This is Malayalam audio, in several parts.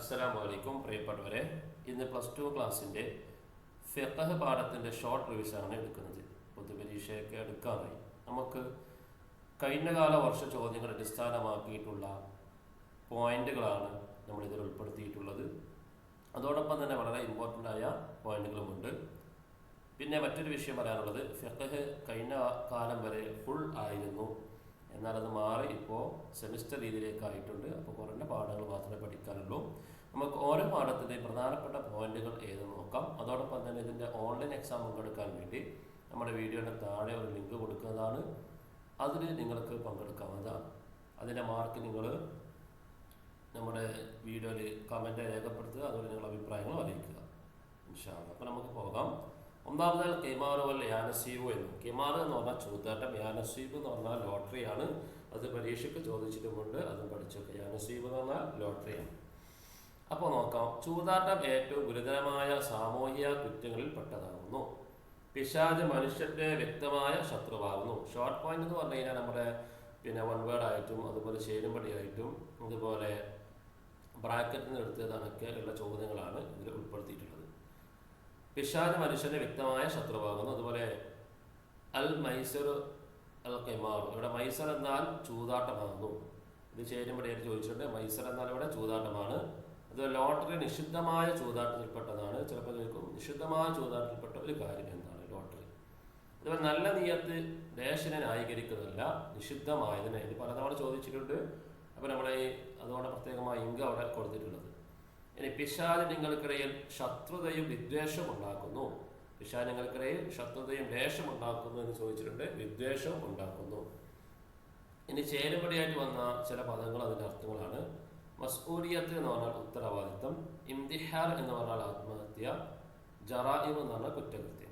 അസ്സലാമു അലൈക്കും പ്രിയപ്പെട്ടവരെ ഇന്ന് പ്ലസ് ടു ക്ലാസ്സിന്റെ ഫിഖഹ് പാഠത്തിന്റെ ഷോർട്ട് റിവിഷനാണ് എടുക്കുന്നത്. പൊതുപരീക്ഷയൊക്കെ എടുക്കാറായി. നമുക്ക് കഴിഞ്ഞ കാല വർഷ ചോദ്യങ്ങൾ അടിസ്ഥാനമാക്കിയിട്ടുള്ള പോയിന്റുകളാണ് നമ്മൾ നമ്മളിതിൽ ഉൾപ്പെടുത്തിയിട്ടുള്ളത്. അതോടൊപ്പം തന്നെ വളരെ ഇമ്പോർട്ടന്റ് ആയ പോയിന്റുകളുമുണ്ട്. പിന്നെ മറ്റൊരു വിഷയം പറയാനുള്ളത് ഫിഖഹ് കഴിഞ്ഞ കാലം വരെ ഫുൾ ആയിരുന്നു. എന്നാൽ അത് മാറി ഇപ്പോൾ സെമിസ്റ്റർ രീതിയിലേക്കായിട്ടുണ്ട്. അപ്പോൾ കുറഞ്ഞ പാഠങ്ങൾ മാത്രമേ പഠിക്കാനുള്ളൂ. നമുക്ക് ഓരോ പാഠത്തിന്റെയും പ്രധാനപ്പെട്ട പോയിന്റുകൾ ഏതെന്ന് നോക്കാം. അതോടൊപ്പം തന്നെ ഇതിന്റെ ഓൺലൈൻ എക്സാം പങ്കെടുക്കാൻ വേണ്ടി നമ്മുടെ വീഡിയോയുടെ താഴെ ഒരു ലിങ്ക് കൊടുക്കുന്നതാണ്. അതിൽ നിങ്ങൾക്ക് പങ്കെടുക്കാവുന്നതാണ്. അതിന്റെ മാർക്ക് നിങ്ങൾ നമ്മുടെ വീഡിയോയിൽ കമന്റ് രേഖപ്പെടുത്തുക അതുപോലെ നിങ്ങളുടെ അഭിപ്രായങ്ങൾ അറിയിക്കുക. ഇൻഷാല്ല അപ്പോൾ നമുക്ക് പോകാം. ഒന്നാമതായി കെമാറ് വല്ല എന്ന്. കെമാറ് എന്ന് പറഞ്ഞാൽ ചൂതാട്ടം യാനസീബ് എന്ന് പറഞ്ഞാൽ ലോട്ടറിയാണ്. അത് പരീക്ഷയ്ക്ക് ചോദിച്ചിട്ടുമുണ്ട്. അതും പഠിച്ചൊക്കെ. യാനസീബ് എന്ന് പറഞ്ഞാൽ ലോട്ടറിയാണ്. അപ്പോൾ നോക്കാം. ചൂതാട്ടം ഏറ്റവും ഗുരുതരമായ സാമൂഹിക കുറ്റങ്ങളിൽ പെട്ടതാകുന്നു പിശാജ് മനുഷ്യന്റെ വ്യക്തമായ ശത്രുവാകുന്നു. ഷോർട്ട് പോയിന്റ് എന്ന് പറഞ്ഞു കഴിഞ്ഞാൽ നമ്മുടെ പിന്നെ വൺ വേർഡ് ആയിട്ടും അതുപോലെ ചേരുംപടിയായിട്ടും അതുപോലെ ബ്രാക്കറ്റിന് എടുത്തതൊക്കെ ഉള്ള ചോദ്യങ്ങളാണ് ഇതിൽ ഉൾപ്പെടുത്തിയിട്ടുള്ളത്. പിശാജ് മനുഷ്യന്റെ വ്യക്തമായ ശത്രുവാകുന്നു. അതുപോലെ അൽ മൈസർ അൽ കൈമാർ ഇവിടെ മൈസർ എന്നാൽ ചൂതാട്ടമാകുന്നു. ഇത് ചേരുംപടിയായിട്ട് ചോദിച്ചിട്ടുണ്ട്. മൈസർ എന്നാൽ ഇവിടെ ചൂതാട്ടമാണ്. അത് ലോട്ടറി നിഷിദ്ധമായ ചൂതാട്ടത്തിൽപ്പെട്ടതാണ്. ചിലപ്പോൾ ചോദിക്കും നിഷിദ്ധമായ ചൂതാട്ടത്തിൽപ്പെട്ട ഒരു കാര്യം എന്താണ് ലോട്ടറി? അതുപോലെ നല്ല നീയത്ത് ദേശനെ ന്യായീകരിക്കുന്നതല്ല നിഷിദ്ധമായതിനെ ഇത് പലതവണ ചോദിച്ചിട്ടുണ്ട്. അപ്പോൾ നമ്മളെ ഈ അതുകൊണ്ട് പ്രത്യേകമായി ഇങ്ക് അവിടെ കൊടുത്തിട്ടുള്ളത്. ഇനി പിശാജ് നിങ്ങൾക്കിടയിൽ ശത്രുതയും വിദ്വേഷവും ഉണ്ടാക്കുന്നു. പിശാജ് നിങ്ങൾക്കിടയിൽ ശത്രുതയും ദേഷം ഉണ്ടാക്കുന്നു എന്ന് ചോദിച്ചിട്ടുണ്ട് വിദ്വേഷം ഉണ്ടാക്കുന്നു. ഇനി ചേരുപടിയായിട്ട് വന്ന ചില പദങ്ങൾ അതിന്റെ അർത്ഥങ്ങളാണ്. മസ്ഊരിയത്ത് എന്ന് പറഞ്ഞാൽ ഉത്തരവാദിത്തം. ഇംതിഹാർ എന്ന് പറഞ്ഞാൽ ആത്മഹത്യ ജറായിം എന്ന് പറഞ്ഞാൽ കുറ്റകൃത്യങ്ങൾ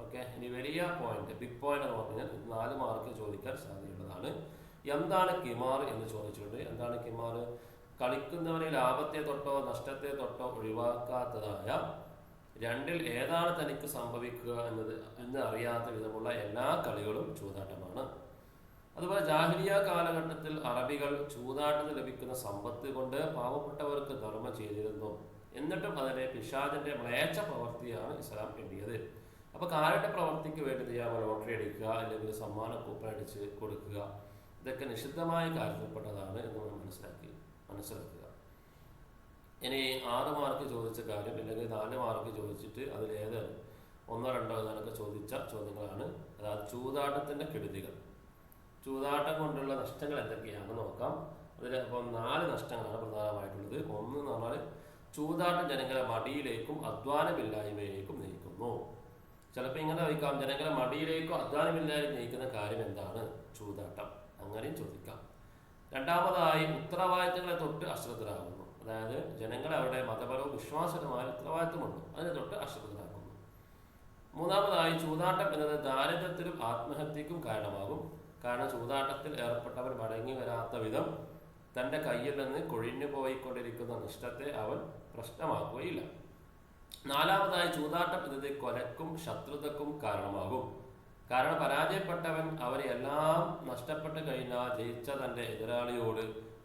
ഓക്കെ? ഇനി വലിയ പോയിന്റ് ബിഗ് പോയിന്റ് എന്ന് പറഞ്ഞാൽ നാല് മാർക്ക് ചോദിക്കാൻ സാധ്യതയുള്ളതാണ്. എന്താണ് കിമാർ എന്ന് ചോദിച്ചിട്ടുണ്ട്. എന്താണ് കിമാർ? കളിക്കുന്നവനെ ലാഭത്തെ തൊട്ടോ നഷ്ടത്തെ തൊട്ടോ ഒഴിവാക്കാത്തതായ രണ്ടിൽ ഏതാണ് തനിക്ക് സംഭവിക്കുക എന്നത് എന്ന് അറിയാത്ത വിധമുള്ള എല്ലാ കളികളും ചൂതാട്ടമാണ്. അതുപോലെ ജാഹിലിയ കാലഘട്ടത്തിൽ അറബികൾ ചൂതാട്ടത്തിൽ ലഭിക്കുന്ന സമ്പത്ത് കൊണ്ട് പാവപ്പെട്ടവർക്ക് ധർമ്മ ചെയ്തിരുന്നു. എന്നിട്ടും അതിനെ പിഷാദിന്റെ മ്ലേച്ഛ പ്രവൃത്തിയാണ് ഇസ്ലാം എണ്ണിയത്. അപ്പൊ കാലഘട്ട പ്രവൃത്തിക്ക് വേണ്ടി ചെയ്യാൻ ലോട്ടറി അടിക്കുക അല്ലെങ്കിൽ സമ്മാന കൂപ്പൺ അടിച്ച് കൊടുക്കുക. ഇതൊക്കെ നിഷിദ്ധമായ കാര്യത്തിൽപ്പെട്ടതാണ് എന്ന് നമ്മൾ മനസ്സിലാക്കി മനസ്സിലാക്കുക. ഇനി ആറ് മാർക്ക് ചോദിച്ച കാര്യം അല്ലെങ്കിൽ നാല് മാർക്ക് ചോദിച്ചിട്ട് അതിലേത് ഒന്നോ രണ്ടോ എന്നൊക്കെ ചോദിച്ച ചോദ്യങ്ങളാണ്. അതായത് ചൂതാട്ടത്തിന്റെ കെടുതികൾ. ചൂതാട്ടം കൊണ്ടുള്ള നഷ്ടങ്ങൾ എന്തൊക്കെയാണെന്ന് നോക്കാം. അതിൽ അപ്പം നാല് നഷ്ടങ്ങളാണ് പ്രധാനമായിട്ടുള്ളത്. ഒന്ന് എന്ന് പറഞ്ഞാൽ ചൂതാട്ടം ജനങ്ങളെ മടിയിലേക്കും അധ്വാനമില്ലായ്മയിലേക്കും നയിക്കുന്നു. ചിലപ്പോൾ ഇങ്ങനെ ചോദിക്കാം ജനങ്ങളെ മടിയിലേക്കും അധ്വാനമില്ലായ്മ നയിക്കുന്ന കാര്യം എന്താണ്? ചൂതാട്ടം. അങ്ങനെയും ചോദിക്കാം. രണ്ടാമതായി ഉത്തരവാദിത്തങ്ങളെ തൊട്ട് അശ്രദ്ധരാകുന്നു. അതായത് ജനങ്ങളെ അവരുടെ മതപരവും വിശ്വാസപരമായ ഉത്തരവാദിത്തമുണ്ട്. അതിനെ തൊട്ട് അശ്രദ്ധരാക്കുന്നു. മൂന്നാമതായി ചൂതാട്ടം എന്നത് ദാരിദ്ര്യത്തിനും ആത്മഹത്യക്കും കാരണമാകും. കാരണം ചൂതാട്ടത്തിൽ ഏർപ്പെട്ടവൻ മടങ്ങി വരാത്ത വിധം തന്റെ കയ്യിൽ നിന്ന് കൊഴിഞ്ഞു പോയിക്കൊണ്ടിരിക്കുന്ന നിഷ്ഠത്തെ അവൻ പ്രശ്നമാക്കുകയില്ല. നാലാമതായി ചൂതാട്ടം എന്നത് കൊലക്കും ശത്രുതക്കും കാരണമാകും. കാരണം പരാജയപ്പെട്ടവൻ അവരെ എല്ലാം നഷ്ടപ്പെട്ട് കഴിഞ്ഞാൽ ജയിച്ച തന്റെ എതിരാളിയോട്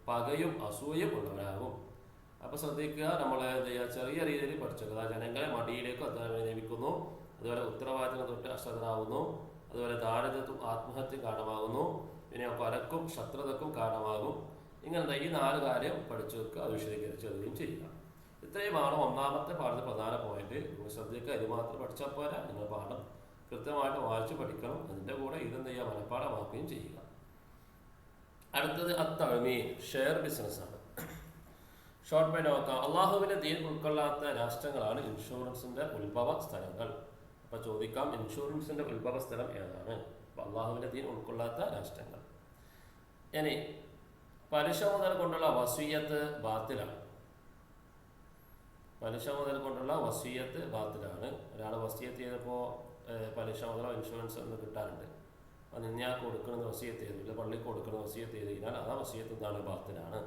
പകയും അസൂയും ഉള്ളവരാകും അപ്പൊ ശ്രദ്ധിക്കുക നമ്മൾ ചെറിയ രീതിയിൽ പഠിച്ചത് ജനങ്ങളെ മടിയിലേക്ക് നിയമിക്കുന്നു അതുപോലെ ഉത്തരവാദിത്തം തൊട്ട് അശ്രദ്ധനാവുന്നു അതുപോലെ ദാരിദ്ര്യത്തും ആത്മഹത്യ കാരണമാകുന്നു. പിന്നെ കൊലക്കും ശത്രുതക്കും കാരണമാകും. ഇങ്ങനെ ഈ നാല് കാര്യം പഠിച്ചു വെക്കുക അത് വിശദീകരിച്ച് ചെയ്യുക. ഇത്രയുമാണ് ഒന്നാമത്തെ പാഠത്തിൽ പ്രധാന പോയിന്റ് നിങ്ങൾ ശ്രദ്ധിക്കുക ഇത് മാത്രം പഠിച്ചാൽ പോരാ. നിങ്ങൾ പാഠം കൃത്യമായിട്ട് വായിച്ച് പഠിക്കണം. അതിന്റെ കൂടെ ഇതെന്ത് ചെയ്യുക? മനഃപ്പാടമാക്കുകയും ചെയ്യുക. അടുത്തത് അത്തഴമീൻ ഷെയർ ബിസിനസ്സാണ് ഷോർട്ട് പേ നോക്കാം. അള്ളാഹുവിന്റെ ദീൻ ഉൾക്കൊള്ളാത്ത രാഷ്ട്രങ്ങളാണ് ഇൻഷുറൻസിന്റെ ഉത്ഭവ സ്ഥലങ്ങൾ അപ്പോൾ ചോദിക്കാം ഇൻഷുറൻസിന്റെ ഉത്ഭവ സ്ഥലം ഏതാണ്? അപ്പോൾ അള്ളാഹുവിന്റെ ദീൻ ഉൾക്കൊള്ളാത്ത രാഷ്ട്രങ്ങൾ. ഇനി പലിശ മുതൽ കൊണ്ടുള്ള വസീയത്ത് ബാത്തിലാണ്. പലിശ മുതൽ കൊണ്ടുള്ള വസീയത്ത് ബാത്തിലാണ്. ഒരാൾ വസീയത്ത് ചെയ്തപ്പോൾ പലിശ മുതലോ ഇൻഷുറൻസ് ഒന്നും കിട്ടാറുണ്ട്. അത് നിന്നാ കൊടുക്കുന്നത് വസീയത്ത് ചെയ്തു ഇല്ല പള്ളിക്ക് കൊടുക്കുന്ന വസീയത്ത് ചെയ്ത് കഴിഞ്ഞാൽ ആ വസീയത്ത് എന്താണ് ബാത്തിലാണ്.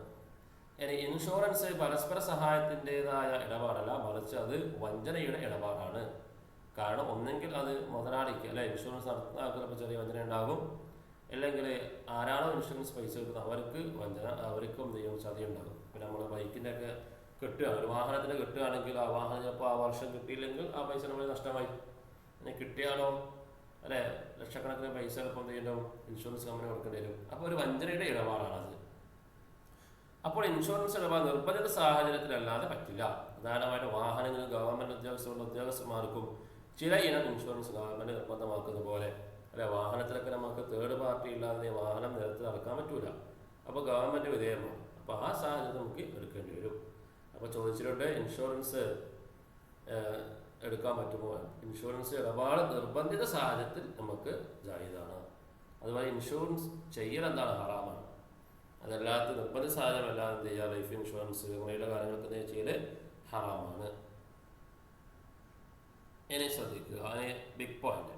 ഇനി ഇൻഷുറൻസ് പരസ്പര സഹായത്തിന്റെതായ ഇടപാടല്ല മറിച്ച് അത് വഞ്ചനയുടെ ഇടപാടാണ്. കാരണം ഒന്നെങ്കിൽ അത് മുതലാളിക്ക് അല്ലെ? ഇൻഷുറൻസ് നടത്താക്കുന്നപ്പോൾ ചെറിയ വഞ്ചന ഉണ്ടാകും. അല്ലെങ്കിൽ ആരാണോ ഇൻഷുറൻസ് പൈസ കിട്ടുന്നത് അവർക്ക് വഞ്ചന അവർക്കും ദൈവം ചതി ഉണ്ടാകും. പിന്നെ നമ്മൾ ബൈക്കിന്റെ ഒക്കെ കിട്ടുകയാണ് ഒരു വാഹനത്തിന് കിട്ടുകയാണെങ്കിൽ ആ വാഹനം ചിലപ്പോൾ ആ വർഷം കിട്ടിയില്ലെങ്കിൽ ആ പൈസ നമ്മൾ നഷ്ടമായി. പിന്നെ കിട്ടിയാലോ? അല്ലെ? ലക്ഷക്കണക്കിന് പൈസ ചിലപ്പോൾ എന്ത് ഇൻഷുറൻസ് കമ്പനി കൊടുക്കേണ്ടി വരും. അപ്പോൾ ഒരു വഞ്ചനയുടെ ഇടപാടാണ് അത്. അപ്പോൾ ഇൻഷുറൻസ് ഇടപാട് നിർബന്ധിത സാഹചര്യത്തിലല്ലാതെ പറ്റില്ല. പ്രധാനമായിട്ട് വാഹനങ്ങൾ ഗവൺമെന്റ് ഉദ്യോഗസ്ഥരുടെ ഉദ്യോഗസ്ഥന്മാർക്കും ചില ഇനം ഇൻഷുറൻസ് ഗവൺമെന്റ് നിർബന്ധമാക്കുന്ന പോലെ അല്ലെ വാഹനത്തിലൊക്കെ നമുക്ക് തേർഡ് പാർട്ടി ഇല്ലാതെ വാഹനം നിരത്തിൽ നടക്കാൻ പറ്റൂല. അപ്പോൾ ഗവൺമെന്റ് വിധേയമാണ് അപ്പോൾ ആ സാഹചര്യം നമുക്ക് എടുക്കേണ്ടി വരും. അപ്പോൾ ചോദിച്ചിട്ടുണ്ട് ഇൻഷുറൻസ് എടുക്കാൻ പറ്റുമോ? ഇൻഷുറൻസ് ഇടപാട് നിർബന്ധിത സാഹചര്യത്തിൽ നമുക്ക് ജായിതാണ് അതുപോലെ ഇൻഷുറൻസ് ചെയ്യൽ എന്താണ് ഹറാമാണ്? അതല്ലാത്ത നിർബന്ധിത സാഹചര്യം അല്ലാതെ ചെയ്യുക ലൈഫ് ഇൻഷുറൻസ് അങ്ങനെയുള്ള കാര്യങ്ങളൊക്കെ ചെയ്യൽ ഹറാമാണ്. ഇനി ശ്രദ്ധിക്കുക. അതിന് ബിഗ് പോയിന്റ്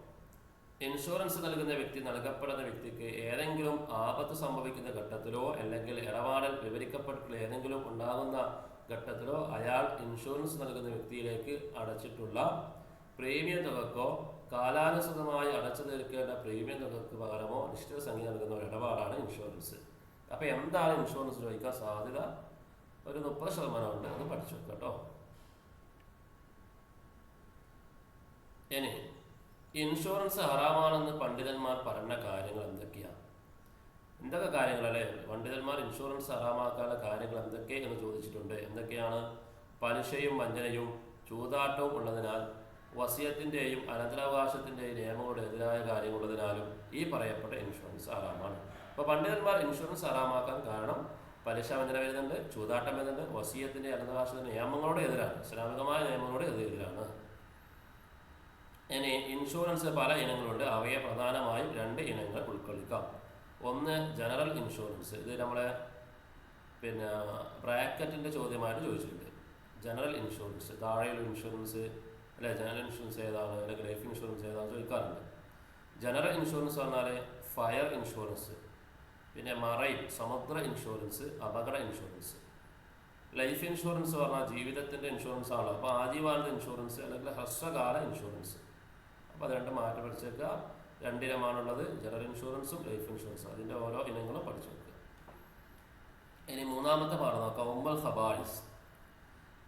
ഇൻഷുറൻസ് നൽകുന്ന വ്യക്തി നൽകപ്പെടുന്ന വ്യക്തിക്ക് ഏതെങ്കിലും ആപത്ത് സംഭവിക്കുന്ന ഘട്ടത്തിലോ അല്ലെങ്കിൽ ഇടപാടിൽ വിവരിക്കപ്പെട്ടിട്ടുള്ള ഏതെങ്കിലും ഉണ്ടാകുന്ന ഘട്ടത്തിലോ അയാൾ ഇൻഷുറൻസ് നൽകുന്ന വ്യക്തിയിലേക്ക് അടച്ചിട്ടുള്ള പ്രീമിയം തുകക്കോ കാലാനുസൃതമായി അടച്ചു തീർക്കേണ്ട പ്രീമിയം തുകക്ക് പകരമോ നിശ്ചിത സംഖ്യ നൽകുന്ന ഒരു ഇടപാടാണ് ഇൻഷുറൻസ് അപ്പോൾ എന്താണ് ഇൻഷുറൻസ് ചോദിക്കാൻ സാധ്യത? ഒരു മുപ്പത് ശതമാനമുണ്ട് അത് പഠിച്ചു കേട്ടോ. ഇനി ഇൻഷുറൻസ് ഹറാമാണെന്ന് പണ്ഡിതന്മാർ പറഞ്ഞ കാര്യങ്ങൾ എന്തൊക്കെയാണ് എന്തൊക്കെ കാര്യങ്ങളല്ലേ പണ്ഡിതന്മാർ ഇൻഷുറൻസ് ഹറാമാക്കാനുള്ള കാര്യങ്ങൾ എന്തൊക്കെ എന്ന് ചോദിച്ചിട്ടുണ്ട്. എന്തൊക്കെയാണ്? പലിശയും വഞ്ചനയും ചൂതാട്ടവും ഉള്ളതിനാൽ വസിയത്തിന്റെയും അനന്തരാവകാശത്തിന്റെയും നിയമങ്ങളുടെ എതിരായ കാര്യമുള്ളതിനാലും ഈ പറയപ്പെട്ട ഇൻഷുറൻസ് ഹറാമാണ്. അപ്പോൾ പണ്ഡിതന്മാർ ഇൻഷുറൻസ് ഹറാമാക്കാൻ കാരണം പലിശ വഞ്ചന വരുന്നുണ്ട് ചൂതാട്ടം വരുന്നുണ്ട് വസീയത്തിന്റെ അനന്തരാവകാശത്തിന്റെ നിയമങ്ങളോട് എതിരാണ് ഇസ്ലാമികമായ നിയമങ്ങളോട് എതിരാണ്. ഇനി ഇൻഷുറൻസ് പല ഇനങ്ങളുണ്ട്. അവയെ പ്രധാനമായും രണ്ട് ഇനങ്ങൾ ഉൾക്കൊള്ളിക്കാം. ഒന്ന് ജനറൽ ഇൻഷുറൻസ് ഇത് നമ്മളെ പിന്നെ ബ്രാക്കറ്റിന്റെ ചോദ്യമായിട്ട് ചോദിച്ചിട്ടുണ്ട്. ജനറൽ ഇൻഷുറൻസ് താഴെയുള്ള ഇൻഷുറൻസ് അല്ലെ ജനറൽ ഇൻഷുറൻസ് ഏതാണ്? അല്ലെങ്കിൽ ലൈഫ് ഇൻഷുറൻസ് ഏതാണെന്ന് ചോദിക്കാറുണ്ട്. ജനറൽ ഇൻഷുറൻസ് പറഞ്ഞാൽ ഫയർ ഇൻഷുറൻസ് പിന്നെ മറൈൻ സമുദ്ര ഇൻഷുറൻസ് അപകട ഇൻഷുറൻസ് ലൈഫ് ഇൻഷുറൻസ് പറഞ്ഞാൽ ജീവിതത്തിന്റെ ഇൻഷുറൻസ് ആണ് അപ്പോൾ ആജീവാനന്ദ ഇൻഷുറൻസ് അല്ലെങ്കിൽ ഹ്രസ്വകാല ഇൻഷുറൻസ് അപ്പോൾ അത് രണ്ടും മാറ്റി പഠിച്ചേക്കുക. രണ്ടിനമാണുള്ളത് ജനറൽ ഇൻഷുറൻസും ലൈഫ് ഇൻഷുറൻസും. അതിന്റെ ഓരോ ഇനങ്ങളും പഠിച്ചു വെക്കുക. ഇനി മൂന്നാമത്തെ പാഠം നോക്കാം. ഉമ്മൽ ഖബായിസ്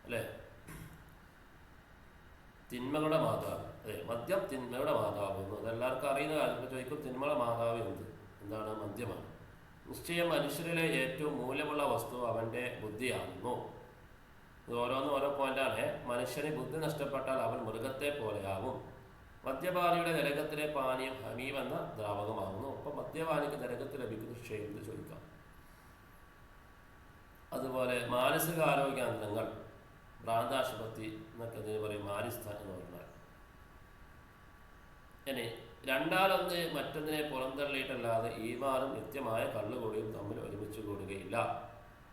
അല്ലേ? തിന്മകളുടെ മാതാവ്. അതെ മദ്യം തിന്മയുടെ മാതാവ് എന്ന്. അതെല്ലാവർക്കും അറിയുന്ന കാര്യം. ചോദിക്കും തിന്മയുടെ മാതാവ് എന്ത്? എന്താണ് മദ്യമാണ്. നിശ്ചയം മനുഷ്യരിലെ ഏറ്റവും മൂല്യമുള്ള വസ്തു അവന്റെ ബുദ്ധിയാകുന്നു ഇത് ഓരോന്നും ഓരോ പോയിന്റാണ് മനുഷ്യന് ബുദ്ധി നഷ്ടപ്പെട്ടാൽ അവൻ മൃഗത്തെ പോലെയാകും. മദ്യപാനിയുടെ നരകത്തിലെ പാനീയം ഹമീം എന്ന ദ്രാവകമാകുന്നു. അപ്പം മദ്യപാനിക്ക് നരകത്തിൽ ലഭിക്കുന്ന ക്ഷേമം ചോദിക്കാം. അതുപോലെ മാനസികാരോഗ്യ കേന്ദ്രങ്ങൾ ഭ്രാന്താശുപത്രി എന്നൊക്കെ ഇതിന് പറയും മാരിസ്ഥാൻ എന്ന് പറഞ്ഞാൽ. ഇനി രണ്ടാലൊന്ന് മറ്റൊന്നിനെ പുറന്തള്ളിയിട്ടല്ലാതെ ഈമാനും നിത്യമായ കള്ളുകൂടിയും തമ്മിൽ ഒരുമിച്ച് കൂടുകയില്ല.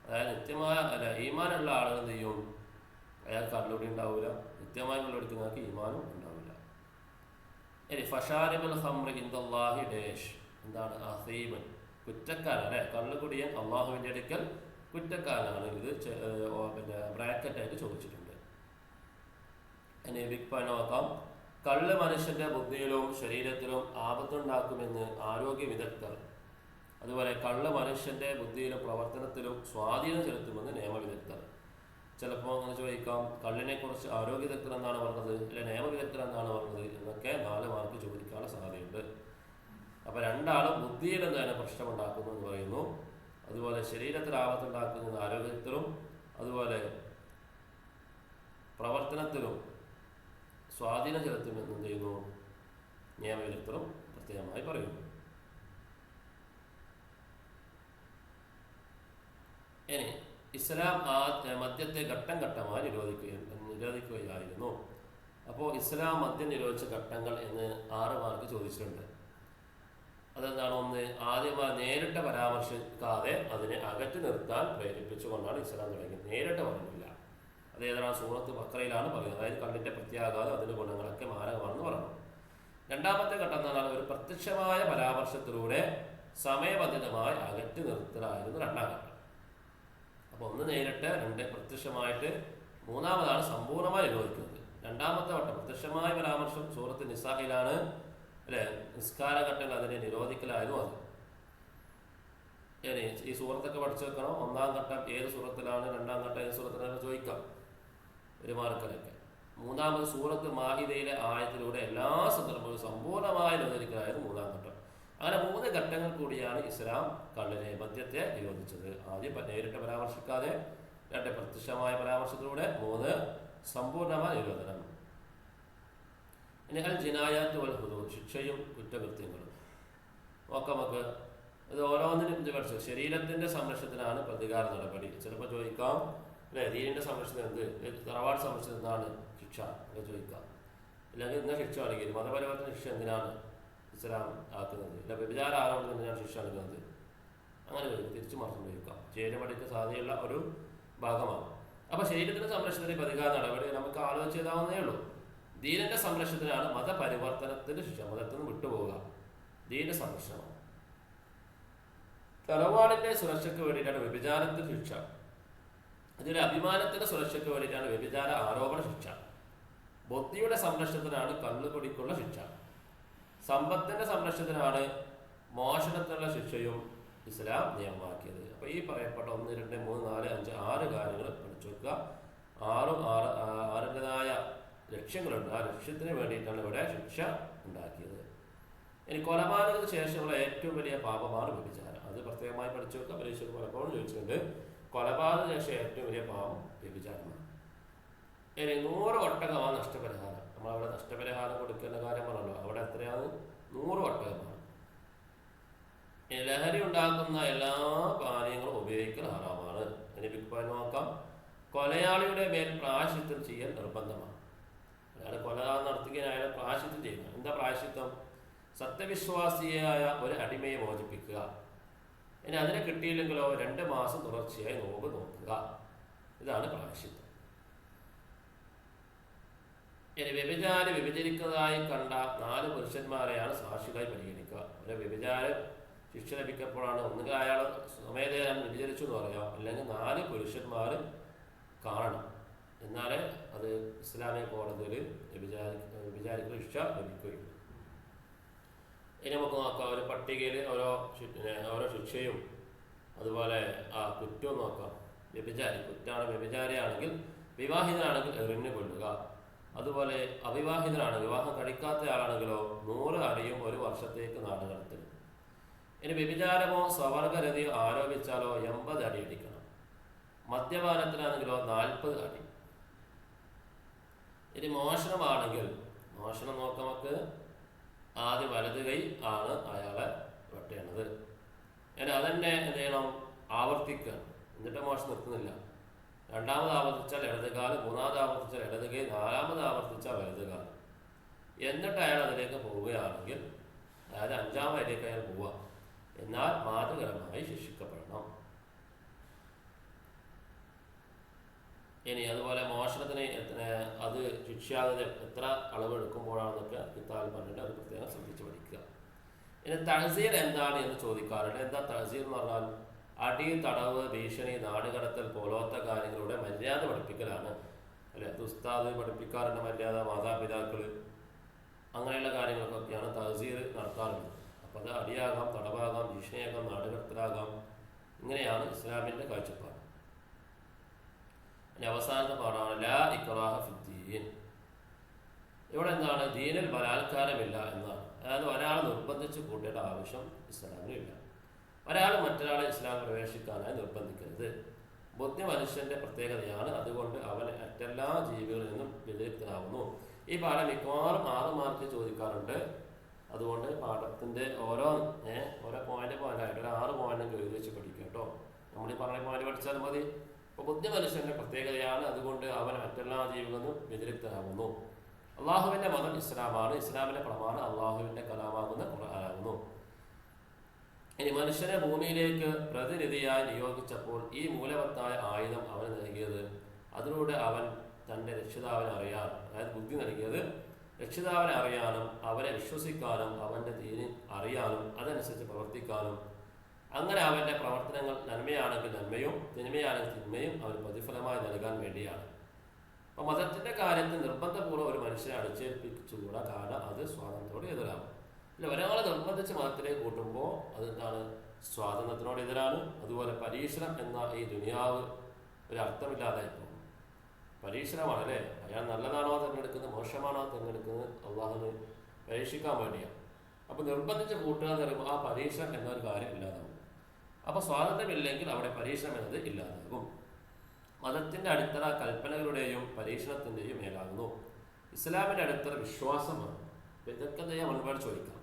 അതായത് നിത്യമായ അല്ല ഈമാനുള്ള ആളുകൾ ചെയ്യും? അയാൾ കള്ളുകൂടി ഉണ്ടാവില്ല. നിത്യമായ കള്ളുപിടിക്കുന്നവർക്ക് ഈമാനും ഉണ്ടാവില്ല. ഇനി ഫഷാരിബുൽ ഹംറി ഇന്ദാഹി ഡേഷ് എന്താണ്? അസീമൻ കുറ്റക്കാരൻ അല്ലെ? കള്ളുകുടിയൻ അള്ളാഹുവിന്റെ അടുക്കൽ കുറ്റക്കാരനാണ്. ഇത് പിന്നെ ബ്രാക്കറ്റായിട്ട് ചോദിച്ചിട്ടുണ്ട്. ഇനി ബിഗ് പൈ നോക്കാം. കള്ള് മനുഷ്യന്റെ ബുദ്ധിയിലും ശരീരത്തിലും ആപത്തുണ്ടാക്കുമെന്ന് ആരോഗ്യ വിദഗ്ധർ. അതുപോലെ കള്ള് മനുഷ്യന്റെ ബുദ്ധിയിലും പ്രവർത്തനത്തിലും സ്വാധീനം ചെലുത്തുമെന്ന് നിയമവിദഗ്ധർ. ചിലപ്പോൾ അങ്ങനെ ചോദിക്കാം കള്ളിനെ കുറിച്ച് ആരോഗ്യ വിദഗ്ധർ എന്നാണ് പറഞ്ഞത് അല്ലെ നിയമവിദഗ്ധർ എന്നാണ് പറഞ്ഞത് എന്നൊക്കെ നാല് മാർക്ക് ചോദിക്കാനുള്ള സാധ്യതയുണ്ട്. അപ്പോൾ രണ്ടാളും ബുദ്ധിയിൽ എന്താണ് പ്രശ്നമുണ്ടാക്കുന്നു എന്ന് പറയുന്നു. അതുപോലെ ശരീരത്തിൽ ആപത്തുണ്ടാക്കുന്നത് ആരോഗ്യത്തിലും അതുപോലെ പ്രവർത്തനത്തിലും സ്വാധീനം ചെലുത്തുമെന്ന് എന്ത് ചെയ്യുന്നു? നിയമവിദഗ്ധരും പ്രത്യേകമായി പറയുന്നു ഇനി ഇസ്ലാം ആ മദ്യത്തെ ഘട്ടം ഘട്ടമായി നിരോധിക്കുകയും നിരോധിക്കുകയായിരുന്നു. അപ്പോൾ ഇസ്ലാം മദ്യം നിരോധിച്ച ഘട്ടങ്ങൾ എന്ന് ആറ് മാർക്ക് ചോദിച്ചിട്ടുണ്ട്. അതെന്താണ്? ഒന്ന് ആദ്യമായി നേരിട്ട് പരാമർശിക്കാതെ അതിനെ അകറ്റി നിർത്താൻ പ്രേരിപ്പിച്ചുകൊണ്ടാണ് ഇസ്ലാം തുടങ്ങിയത്. നേരിട്ട് പറഞ്ഞില്ല. അത് ഏതാണ് സൂറത്ത് ബക്രയിലാണ് പറയുന്നത്. അതായത് കണ്ണിന്റെ പ്രത്യാഘാതം അതിന്റെ ഗുണങ്ങളൊക്കെ മാരകമാണെന്ന് പറഞ്ഞു. രണ്ടാമത്തെ ഘട്ടം പറഞ്ഞാൽ ഒരു പ്രത്യക്ഷമായ പരാമർശത്തിലൂടെ സമയബന്ധിതമായി അകറ്റി നിർത്തലായിരുന്നു രണ്ടാം ഘട്ടം. അപ്പോൾ ഒന്ന് നേരിട്ട് രണ്ട് പ്രത്യക്ഷമായിട്ട് മൂന്നാമതാണ് സമ്പൂർണമായി നിരോധിക്കുന്നത് രണ്ടാമത്തെ വട്ടം പ്രത്യക്ഷമായ പരാമർശം സൂറത്ത് നിസാഹിലാണ്. അല്ലെ? നിസ്കാരഘട്ടങ്ങൾ അതിനെ നിരോധിക്കലായിരുന്നു അത്. ഈ സൂറത്തൊക്കെ പഠിച്ചു വെക്കണം. ഒന്നാം ഘട്ടം ഏത് സൂറത്തിലാണ് രണ്ടാം ഘട്ടം ഏത് സൂറത്തിലാണ് ചോദിക്കാം. ഒരു മാർക്കലൊക്കെ മൂന്നാമത് സൂറത്ത് മാഹിദയിലെ ആയത്തിലൂടെ എല്ലാ സന്ദർഭവും സമ്പൂർണമായി നിരോധിക്കലായിരുന്നു മൂന്നാം ഘട്ടം. അങ്ങനെ മൂന്ന് ഘട്ടങ്ങൾ കൂടിയാണ് ഇസ്ലാം കള്ളിനെ മദ്യത്തെ നിരോധിച്ചത്. ആദ്യം നേരിട്ട് പരാമർശിക്കാതെ രണ്ട് പ്രത്യക്ഷമായ പരാമർശത്തിലൂടെ മൂന്ന് സമ്പൂർണമായ നിരോധനം. ഇനി ജിനായാത്ത് വൽ ശിക്ഷയും കുറ്റകൃത്യങ്ങളും. ഒക്കെ നമുക്ക്. ഇത് ഓരോന്നിനും ഇത് ശരീരത്തിന്റെ സംരക്ഷണത്തിനാണ് പ്രതികാര നടപടി. ചിലപ്പോൾ ചോദിക്കാം അല്ലെ ദീനിന്റെ സംരക്ഷണം എന്ത്? തറവാട് സംരക്ഷണം എന്താണ് ശിക്ഷ? എന്ന് ചോദിക്കാം. അല്ലെങ്കിൽ ഇന്ന ശിക്ഷ അല്ലെങ്കിൽ മതപരമായിട്ടുള്ള ശിക്ഷ എന്തിനാണ്? ഇസ്ലാം ആക്കുന്നത്. ഇല്ല വ്യഭിചാര ആരോപണം തന്നെയാണ് ശിക്ഷ നൽകുന്നത്? അങ്ങനെ വരും തിരിച്ചു മറിച്ചും ചോദിക്കാം ചേരുമടിക്ക് സാധ്യതയുള്ള ഒരു ഭാഗമാണ്. അപ്പൊ ശരീരത്തിന്റെ സംരക്ഷണത്തിന് പ്രതികാര നടപടി നമുക്ക് ആലോചിച്ചതാവുന്നേ ഉള്ളൂ. ദീനന്റെ സംരക്ഷണത്തിനാണ് മതപരിവർത്തനത്തിന്റെ ശിക്ഷ. മതത്തിൽ നിന്ന് വിട്ടുപോവുക. ദീന സംരക്ഷണം. തറവാടിന്റെ സുരക്ഷയ്ക്ക് വേണ്ടിയിട്ടാണ് വ്യഭിചാരത്തിന് ശിക്ഷ. അതിന്റെ അഭിമാനത്തിന്റെ സുരക്ഷയ്ക്ക് വേണ്ടിയിട്ടാണ് വ്യഭിചാര ആരോപണ ശിക്ഷ. ബുദ്ധിയുടെ സംരക്ഷണത്തിനാണ് കള്ളുകുടിക്കുള്ള ശിക്ഷ. സമ്പത്തിന്റെ സംരക്ഷണത്തിനാണ് മോഷണത്തിനുള്ള ശിക്ഷയും ഇസ്ലാം നിയമമാക്കിയത്. അപ്പൊ ഈ പറയപ്പെട്ട ഒന്ന് രണ്ട് മൂന്ന് നാല് അഞ്ച് ആറ് കാര്യങ്ങൾ പഠിച്ചു വെക്കുക. ആറും ആറ് ആറിന്റെതായ ലക്ഷ്യങ്ങളുണ്ട്. ആ ലക്ഷ്യത്തിന് വേണ്ടിയിട്ടാണ് ഇവിടെ ശിക്ഷ ഉണ്ടാക്കിയത്. ഇനി കൊലപാതകത്തിന് ശേഷമുള്ള ഏറ്റവും വലിയ പാപമാണ് വ്യഭിചാരം. അത് പ്രത്യേകമായി പഠിച്ചു വെക്കുക. പരീക്ഷയ്ക്ക് പലപ്പോഴും ചോദിച്ചിട്ടുണ്ട് കൊലപാതക ശേഷം ഏറ്റവും വലിയ പാപം വ്യഭിചാരമാണ്. ഇനി നൂറ് ഒട്ടകമാണ് നഷ്ടപരിഹാരം. നമ്മളവിടെ നഷ്ടപരിഹാരം കൊടുക്കേണ്ട കാര്യം പറഞ്ഞല്ലോ. അവിടെ എത്രയാണ് നൂറ് ഒട്ടകമാണ് ഇനി ലഹരി ഉണ്ടാക്കുന്ന എല്ലാ പാനീയങ്ങളും ഉപയോഗിക്കൽ ഹറാമാണ്. ഇനി ബിഗ് നോക്കാം. കൊലയാളിയുടെ മേൽ പ്രായശിത്വം ചെയ്യൽ നിർബന്ധമാണ്. അയാൾ കൊല നടത്തുകയും അയാളെ പ്രായശിത്വം ചെയ്യണം എന്താ പ്രായശിത്വം സത്യവിശ്വാസിയായ ഒരു അടിമയെ മോചിപ്പിക്കുക. ഇനി അതിനെ കിട്ടിയില്ലെങ്കിലോ രണ്ട് മാസം തുടർച്ചയായി നോമ്പ് നോക്കുക. ഇതാണ് പ്രായശ്ചിത്തം. ഇനി വ്യഭിചാരം വിഭജനിക്കുന്നതായി കണ്ട നാല് പുരുഷന്മാരെയാണ് സാക്ഷികളായി പരിഗണിക്കുക. ഒരു വ്യഭിചാരം ശിക്ഷ ലഭിക്കപ്പോഴാണ് ഒന്നുകിൽ അയാൾ സ്വമേധയാ വിഭജനിച്ചു എന്ന് പറയാം അല്ലെങ്കിൽ നാല് പുരുഷന്മാർ കാണണം. എന്നാലേ അത് ഇസ്ലാമിക കോടതിയിൽ വ്യഭിചാരി വ്യഭിചാരിക്കുന്ന ശിക്ഷ ലഭിക്കുകയുള്ളൂ. ഇനി നമുക്ക് നോക്കാം ഒരു പട്ടികയിൽ ഓരോ ഓരോ ശിക്ഷയും അതുപോലെ ആ കുറ്റവും നോക്കാം. വ്യഭിചാരി കുറ്റാണ് വ്യഭിചാരിയാണെങ്കിൽ വിവാഹിതനാണെങ്കിൽ എറിഞ്ഞു കൊല്ലുക. അതുപോലെ അവിവാഹിതനാണ് വിവാഹം കഴിക്കാത്ത ആളാണെങ്കിലോ നൂറ് അടിയും ഒരു വർഷത്തേക്ക് നാടുകടത്തൽ ഇനി വ്യഭിചാരമോ സ്വവർഗരതിയോ ആരോപിച്ചാലോ എൺപത് അടി ഇടിക്കണം. മദ്യപാനത്തിനാണെങ്കിലോ നാൽപ്പത് അടി. ഇനി മോഷണമാണെങ്കിൽ മോഷണം നോക്കമക്ക് ആദ്യ വലത് കൈ ആണ് അയാളെ വെട്ടേണ്ടത്. ഇനി അതന്നെ എന്ത് ചെയ്യണം? ആവർത്തിക്കുക. എന്നിട്ട് മോഷണം നിർത്തുന്നില്ല. രണ്ടാമത് ആവർത്തിച്ചാൽ ഇടതുകാൽ മൂന്നാമത് ആവർത്തിച്ചാൽ ഇടത് കൈ നാലാമത് ആവർത്തിച്ചാൽ വലതുകാൽ എന്നിട്ട് അയാൾ അതിലേക്ക് പോവുകയാണെങ്കിൽ അതായത് അഞ്ചാം വരിലേക്ക് അയാൾ പോവുക. എന്നാൽ മാതൃകരമായി ശിക്ഷിക്കപ്പെടണം. ഇനി അതുപോലെ മോഷണത്തിന് അത് ശിക്ഷാകത എത്ര അളവ് എടുക്കുമ്പോഴാണെന്നൊക്കെ കിതാബിൽ പറഞ്ഞിട്ട് അത് പ്രത്യേകം ശ്രദ്ധിച്ച് പഠിക്കുക. ഇനി തഹസീൽ എന്താണ് എന്ന് ചോദിക്കാറുണ്ട്. എന്താ തഹസീൽ എന്ന് പറഞ്ഞാൽ? അടി തടവ് ഭീഷണി നാടുകടത്തൽ പോലത്തെ കാര്യങ്ങളുടെ മര്യാദ പഠിപ്പിക്കലാണ്. അല്ലെ? ഉസ്താദ് പഠിപ്പിക്കാറുണ്ട് മര്യാദ മാതാപിതാക്കൾ അങ്ങനെയുള്ള കാര്യങ്ങൾക്കൊക്കെയാണ് തഹസീർ നടത്താറുള്ളത്. അപ്പോൾ അത് അടിയാകാം തടവാകാം ഭീഷണിയാകാം നാടുകടത്തലാകാം ഇങ്ങനെയാണ് ഇസ്ലാമിന്റെ കാഴ്ചപ്പാട്. ഇനി അവസാനത്തെ പാടാണ് ലാ ഇക്റാഹ ഫിദ്ദീൻ ഇവിടെ എന്താണ്? ദീനിൽ ബലാത്കാരമില്ല എന്നാണ്. അതായത് ഒരാൾ നിർബന്ധിച്ച് കൂട്ടേണ്ട ആവശ്യം ഇസ്ലാമിനില്ല. ഒരാൾ മറ്റൊരാളെ ഇസ്ലാം പ്രവേശിക്കാനായി നിർബന്ധിക്കരുത്. ബുദ്ധി മനുഷ്യന്റെ പ്രത്യേകതയാണ് അതുകൊണ്ട് അവൻ മറ്റെല്ലാ ജീവികളിൽ നിന്നും വിലയിരുത്തലാവുന്നു. ഈ പാഠം മിക്കവാറും ആറ് മാർക്ക് ചോദിക്കാറുണ്ട്. അതുകൊണ്ട് പാഠത്തിന്റെ ഓരോ ഓരോ പോയിന്റ് പോയിന്റായിട്ട് ഒരു ആറ് പോയിന്റ് എഴുതി വെച്ച് പഠിക്കുക കേട്ടോ. നമ്മൾ ഈ പറഞ്ഞ പോയിന്റ് പഠിച്ചാൽ മതി. അപ്പോൾ ബുദ്ധി മനുഷ്യന്റെ പ്രത്യേകതയാണ് അതുകൊണ്ട് അവൻ മറ്റെല്ലാ ജീവികളും വ്യതിരിക്തനാകുന്നു അള്ളാഹുവിന്റെ മതം ഇസ്ലാമാണ്. ഇസ്ലാമിന്റെ പ്രമാണം അള്ളാഹുവിന്റെ കലാമാകുന്ന ഖുർആനാകുന്നു. ഇനി മനുഷ്യനെ ഭൂമിയിലേക്ക് പ്രതിനിധിയായി നിയോഗിച്ചപ്പോൾ ഈ മൂലവത്തായ ആയുധം അവന് നൽകിയത്. അതിലൂടെ അവൻ തന്റെ രക്ഷിതാവിനെ അറിയാൻ അതായത് ബുദ്ധി നൽകിയത് രക്ഷിതാവിനെ അറിയാനും അവനെ വിശ്വസിക്കാനും അവന്റെ ദീനി അറിയാനും അതനുസരിച്ച് പ്രവർത്തിക്കാനും. അങ്ങനെ അവന്റെ പ്രവർത്തനങ്ങൾ നന്മയാണെങ്കിൽ നന്മയും തിന്മയാണെങ്കിൽ തിന്മയും അവന് പ്രതിഫലമായി നൽകാൻ വേണ്ടിയാണ്. അപ്പം മതത്തിന്റെ കാര്യത്തിൽ നിർബന്ധപൂർവം ഒരു മനുഷ്യനെ അടിച്ചേൽപ്പിച്ചുകൂടാ? കാരണം അത് സ്വാതന്ത്ര്യത്തോട് എതിരാകും ഇല്ല ഒരാളെ നിർബന്ധിച്ച് മതത്തിലേക്ക് കൂട്ടുമ്പോൾ അതെന്താണ്? സ്വാതന്ത്ര്യത്തിനോട് എതിരാണ്. അതുപോലെ പരീക്ഷണം എന്ന ഈ ദുനിയാവ് ഒരു അർത്ഥമില്ലാതെ പരീക്ഷണമാണ് അല്ലേ അയാൾ നല്ലതാണോ തിരഞ്ഞെടുക്കുന്നത്? മോശമാണോ തിരഞ്ഞെടുക്കുന്നത്? അള്ളാഹുന് പരീക്ഷിക്കാൻ വേണ്ടിയാണ് അപ്പോൾ നിർബന്ധിച്ച് കൂട്ടുക എന്ന് പറയുമ്പോൾ ആ പരീക്ഷണം എന്നൊരു കാര്യം ഇല്ലാതാവും. അപ്പോൾ സ്വാതന്ത്ര്യമില്ലെങ്കിൽ അവിടെ പരീക്ഷണം എന്നത് ഇല്ലാതാകും. മതത്തിന്റെ അടിത്തറ കൽപ്പനകളുടെയും പരീക്ഷണത്തിന്റെയും മേലാകുന്നു. ഇസ്ലാമിന്റെ അടിത്തറ വിശ്വാസമാണ്. വിദഗ്ധതയെ ഞാൻ മുൻപാട് ചോദിക്കാം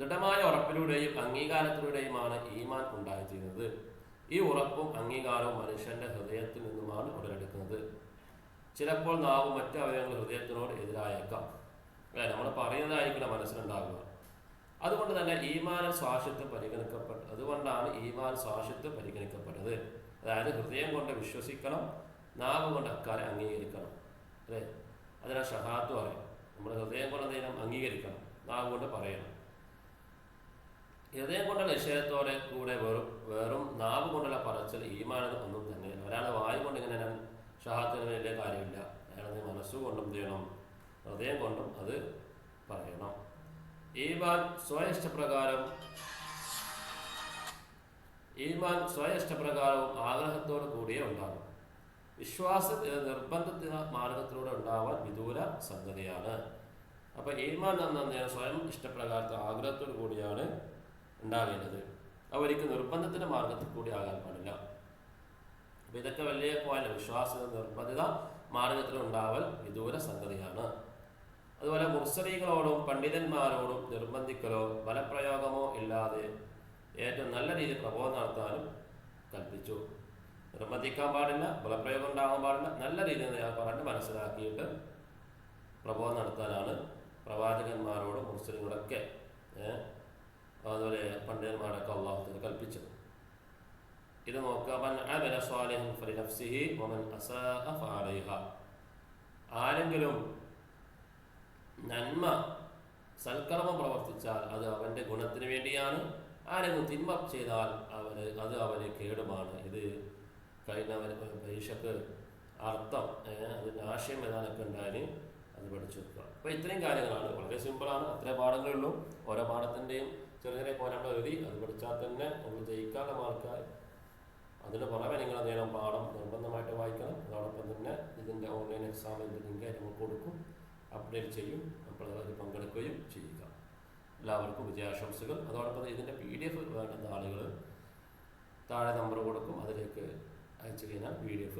ദൃഢമായ ഉറപ്പിലൂടെയും അംഗീകാരത്തിലൂടെയുമാണ് ഈമാൻ ഉണ്ടായിത്തീരുന്നത് ഈ ഉറപ്പും അംഗീകാരവും മനുഷ്യന്റെ ഹൃദയത്തിൽ നിന്നുമാണ് ഉടലെടുക്കുന്നത്. ചിലപ്പോൾ നാവും മറ്റു അവയവങ്ങൾ ഹൃദയത്തിനോട് എതിരായേക്കാം. അല്ലെ? നമ്മൾ പറയുന്നതായിരിക്കണം മനസ്സിലുണ്ടാകുക അതുകൊണ്ട് തന്നെ ഈമാൻ സ്വാശിത്വം പരിഗണിക്കപ്പെട്ട അതുകൊണ്ടാണ് ഈമാൻ സ്വാശിത്വം പരിഗണിക്കപ്പെട്ടത് അതായത് ഹൃദയം കൊണ്ട് വിശ്വസിക്കണം നാവ് കൊണ്ട് അക്കാരെ അംഗീകരിക്കണം. അല്ലേ? അതിനാ ഷഹാത്ത് പറയും. നമ്മുടെ ഹൃദയം കൊണ്ട് എന്തെങ്കിലും അംഗീകരിക്കണം. നാവ് കൊണ്ട് പറയണം. ഹൃദയം കൊണ്ടുള്ള നിഷേധത്തോടെ കൂടെ വെറും വെറും നാവ് കൊണ്ടുള്ള പറച്ചൽ ഈമാനത് ഒന്നും തന്നെ. ഒരാൾ വായു കൊണ്ട് ഇങ്ങനെ ഷഹാത്തിന് വലിയ കാര്യമില്ല. അയാളത് മനസ്സുകൊണ്ടും ചെയ്യണം. ഹൃദയം കൊണ്ടും അത് പറയണം. ഈമാൻ സ്വയഷ്ടപ്രകാരം ഈമാൻ സ്വയഷ്ടപ്രകാരവും ആഗ്രഹത്തോടു കൂടിയേ ഉണ്ടാകും. വിശ്വാസ ഇത് നിർബന്ധത്തിന് മാർഗത്തിലൂടെ ഉണ്ടാവാൻ വിദൂര സംഗതിയാണ്. അപ്പൊ ഈമാൻ എന്ന സ്വയം ഇഷ്ടപ്രകാരത്തെ ആഗ്രഹത്തോടു കൂടിയാണ് ഉണ്ടാകേണ്ടത് അവർക്ക് നിർബന്ധത്തിന്റെ മാർഗത്തിൽ കൂടി ആകാൻ പാടില്ല. അപ്പൊ ഇതൊക്കെ വലിയ പോലെ വിശ്വാസ നിർബന്ധിത മാർഗത്തിൽ ഉണ്ടാവൽ വിദൂര സംഗതിയാണ്. അതുപോലെ മുർസലികളോടും പണ്ഡിതന്മാരോടും നിർബന്ധിക്കലോ ബലപ്രയോഗമോ ഇല്ലാതെ ഏറ്റവും നല്ല രീതിയിൽ പ്രബോധനം നടത്താനും കൽപ്പിച്ചു. നിർബന്ധിക്കാൻ പാടില്ല ബലപ്രയോഗം ഉണ്ടാകാൻ പാടില്ല നല്ല രീതിയിൽ ഞാൻ പറഞ്ഞ് മനസ്സിലാക്കിയിട്ട് പ്രബോധനം നടത്താനാണ് പ്രവാചകന്മാരോടും മുസ്ലിങ്ങളൊക്കെ അതുപോലെ പണ്ഡിതന്മാരൊക്കെ അള്ളാഹുത്തിന് കൽപ്പിച്ചത് ഇത് നോക്കുക ആരെങ്കിലും നന്മ സൽക്കർമ്മം പ്രവർത്തിച്ചാൽ അത് അവന്റെ ഗുണത്തിന് വേണ്ടിയാണ്. ആരെങ്കിലും തിന്മ ചെയ്താൽ അവന് അത് അവന് കേടുമാണ്. ഇത് കഴിഞ്ഞ പരീക്ഷക്ക് അർത്ഥം അതിന്റെ ആശയം ഏതാനൊക്കെ ഉണ്ടായാലും അത് പഠിച്ചു വെക്കുക. അപ്പോൾ ഇത്രയും കാര്യങ്ങളാണ്. വളരെ സിമ്പിളാണ് അത്രേ പാഠങ്ങളുള്ളൂ. ഓരോ പാഠത്തിന്റെയും ചെറിയ പോരാട്ടം എഴുതി അത് പഠിച്ചാൽ തന്നെ നമ്മൾ ജയിക്കാനുള്ള മാർക്കായി. അതിന് പുറമെ നിങ്ങൾ അദ്ദേഹം പാഠം നിർബന്ധമായിട്ട് വായിക്കണം. അതോടൊപ്പം തന്നെ ഇതിന്റെ ഓൺലൈൻ എക്സാമിന്റെ ലിങ്ക് നമ്മൾ കൊടുക്കും. അപ്ഡേറ്റ് ചെയ്യും. അപ്പോൾ അതിൽ പങ്കെടുക്കുകയും ചെയ്യുക. എല്ലാവർക്കും വിജയാശംസകൾ. അതോടൊപ്പം ഇതിന്റെ പി ഡി എഫ് വേണ്ടുന്ന ആളുകൾ താഴെ നമ്പർ കൊടുക്കും. അതിലേക്ക് അയച്ചു കഴിഞ്ഞാൽ പി ഡി എഫ്